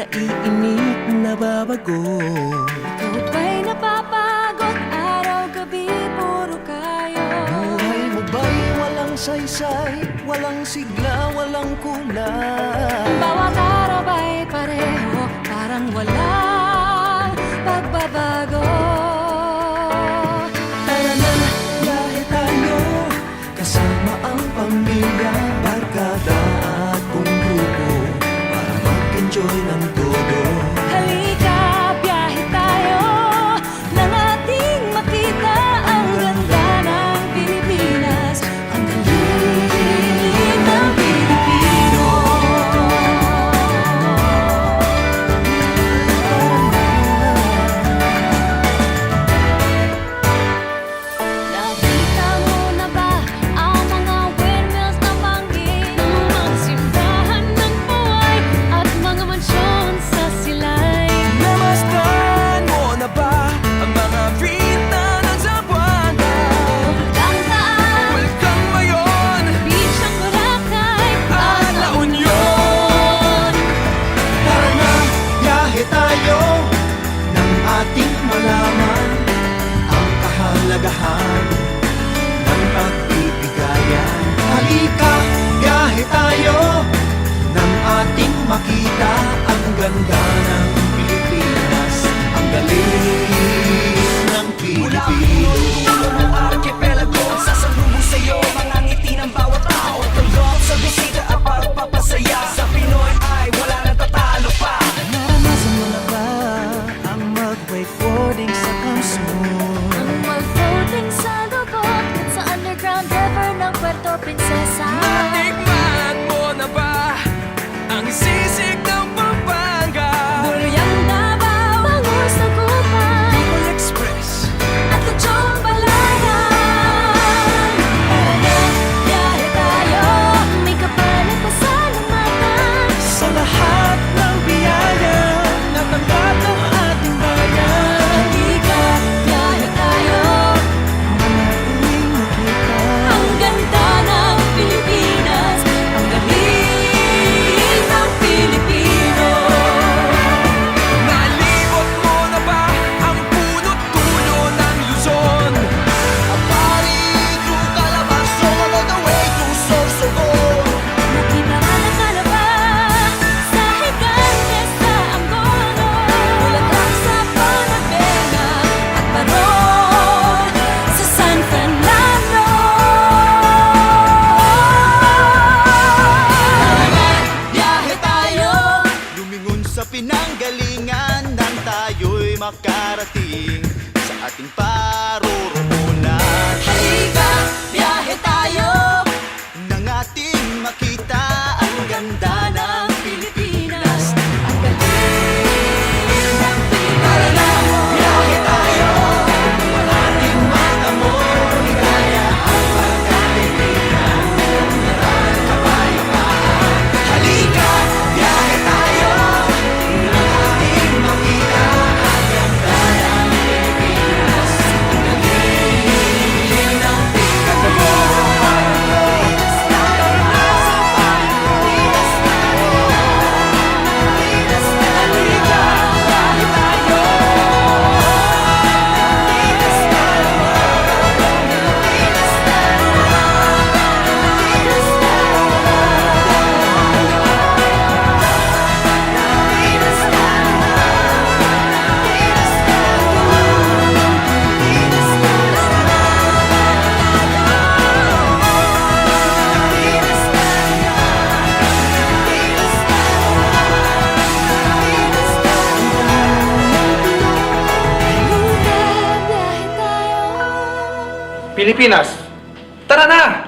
Naiinip, nababago Ikaw ba'y napapagod? Araw-gabi, puro kayo. Buhay mo ba'y walang saysay, walang sigla, walang kulay? sa puso Ang malfolding sa lubot At sa underground river ng Puerto Princesa makarating sa ating parurot Pilipinas. Tara na!